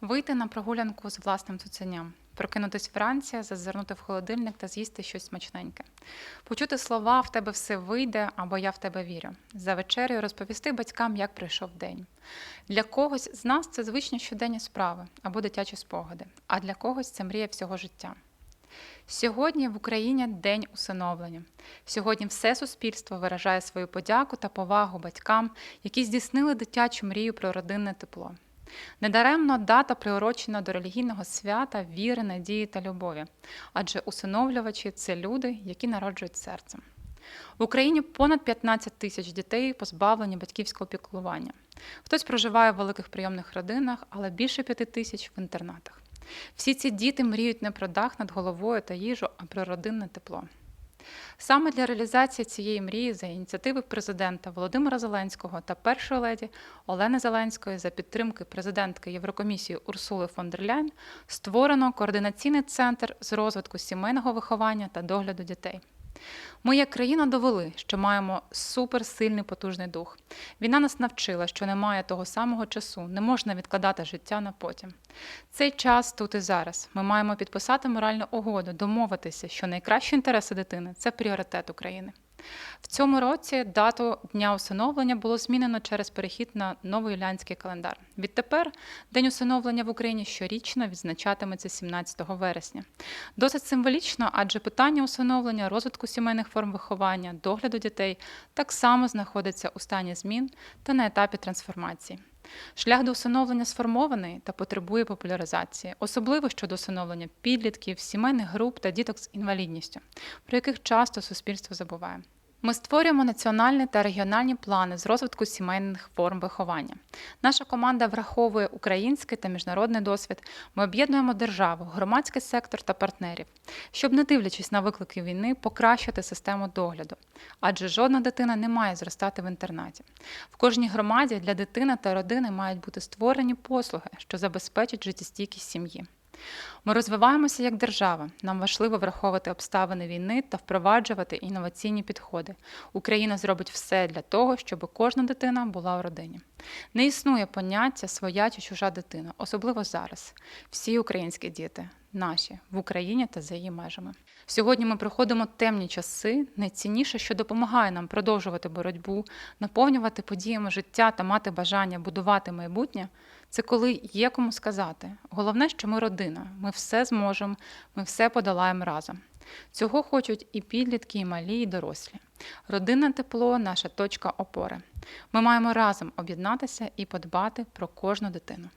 Вийти на прогулянку з власним цуценям, прокинутись вранці, зазирнути в холодильник та з'їсти щось смачненьке. Почути слова в тебе все вийде або я в тебе вірю. За вечерею розповісти батькам, як пройшов день. Для когось з нас це звичні щоденні справи або дитячі спогади, а для когось це мрія всього життя. Сьогодні в Україні День усиновлення. Сьогодні все суспільство виражає свою подяку та повагу батькам, які здійснили дитячу мрію про родинне тепло. Недаремно дата приурочена до релігійного свята, віри, надії та любові, адже усиновлювачі це люди, які народжують серцем. В Україні понад 15 тисяч дітей позбавлені батьківського піклування. Хтось проживає в великих прийомних родинах, але більше п'яти тисяч в інтернатах. Всі ці діти мріють не про дах над головою та їжу, а про родинне тепло. Саме для реалізації цієї мрії за ініціативи президента Володимира Зеленського та першої леді Олени Зеленської за підтримки президентки Єврокомісії Урсули фон дер Ляйн створено координаційний центр з розвитку сімейного виховання та догляду дітей. Ми, як країна, довели, що маємо суперсильний потужний дух. Війна нас навчила, що немає того самого часу, не можна відкладати життя на потім. Цей час тут і зараз. Ми маємо підписати моральну угоду, домовитися, що найкращі інтереси дитини це пріоритет України. В цьому році дату дня усиновлення було змінено через перехід на новоюлянський календар. Відтепер День усиновлення в Україні щорічно відзначатиметься 17 вересня. Досить символічно, адже питання усиновлення, розвитку сімейних форм виховання, догляду дітей так само знаходиться у стані змін та на етапі трансформації. Шлях до усиновлення сформований та потребує популяризації, особливо щодо усиновлення підлітків, сімейних груп та діток з інвалідністю, про яких часто суспільство забуває. Ми створюємо національні та регіональні плани з розвитку сімейних форм виховання. Наша команда враховує український та міжнародний досвід. Ми об'єднуємо державу, громадський сектор та партнерів, щоб, не дивлячись на виклики війни, покращити систему догляду. Адже жодна дитина не має зростати в інтернаті. В кожній громаді для дитини та родини мають бути створені послуги, що забезпечать життєстійкість сім'ї. Ми розвиваємося як держава. Нам важливо враховувати обставини війни та впроваджувати інноваційні підходи. Україна зробить все для того, щоб кожна дитина була у родині. Не існує поняття своя чи чужа дитина, особливо зараз. Всі українські діти наші в Україні та за її межами. Сьогодні ми проходимо темні часи. Найцінніше, що допомагає нам продовжувати боротьбу, наповнювати подіями життя та мати бажання будувати майбутнє. Це коли є кому сказати. Головне, що ми родина, ми все зможемо, ми все подолаємо разом. Цього хочуть і підлітки, і малі, і дорослі. Родинне тепло наша точка опори. Ми маємо разом об'єднатися і подбати про кожну дитину.